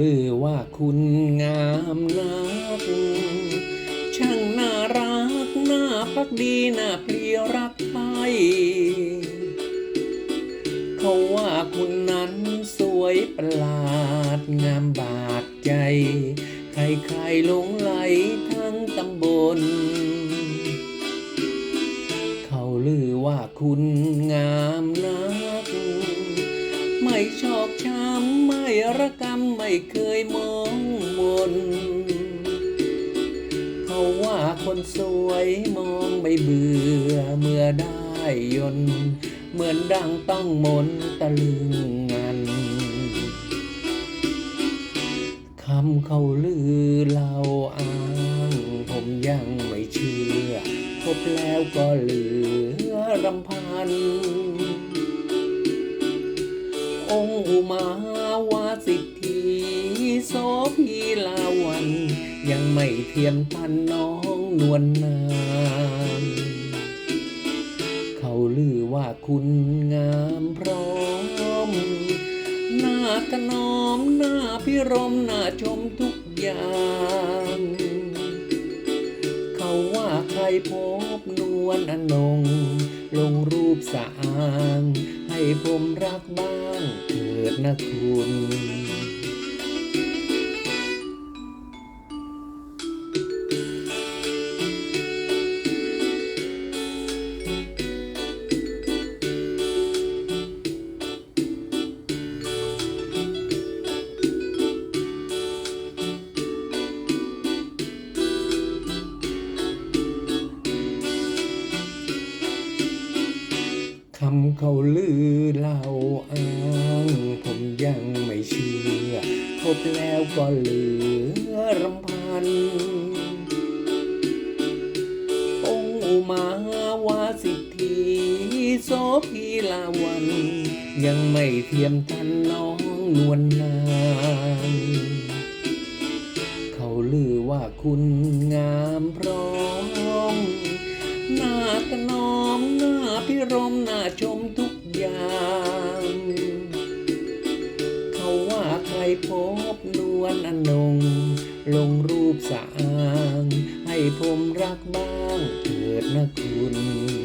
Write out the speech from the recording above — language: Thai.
ลือว่าคุณงามนัก ช่างน่ารักน่าพักดีน่าเพลียรักใครเขาว่าคุณนั้นสวยประหลาดงามบาดใจ ใครๆหลงไหลทั้งตำบล เขาลือว่าคุณงาม ไม่ชอบช้ำไม่ระกำไม่เคยมองมน เขาว่าคนสวยมองไม่เบื่อเมื่อได้ยน เหมือนดังต้องมนตะลึงงันคำเขาลือเล่าอ้างผมยังไม่เชื่อพบแล้วก็เหลือรำพันาวาสิทธีโสพีลาวัน ยังไม่เทียมทันน้องนวลนามเขาลือว่าคุณงามพร้อม หน้าถนอมหน้าพิรมหน้าชมทุกอย่าง เขาว่าใครพบนวลอนง ลงรูปสะอาง ให้ผมรักบ้าง ดนะคุณ เขาลือเล่าอ้างผมยังไม่เชื่อ พบแล้วก็เหลือรำพันองค์อุมาวาสิทธีโสพีลาวัน ยังไม่เทียมทันน้องนวลนางเขาลือว่าคุณงามพร้อมหน้าถนอมหน้า พิรมหน้าชมทุกอย่าง เขาว่าใครพบนวลอนง ลงรูปสาง ให้ผมรักบ้างเถิดนะคุณ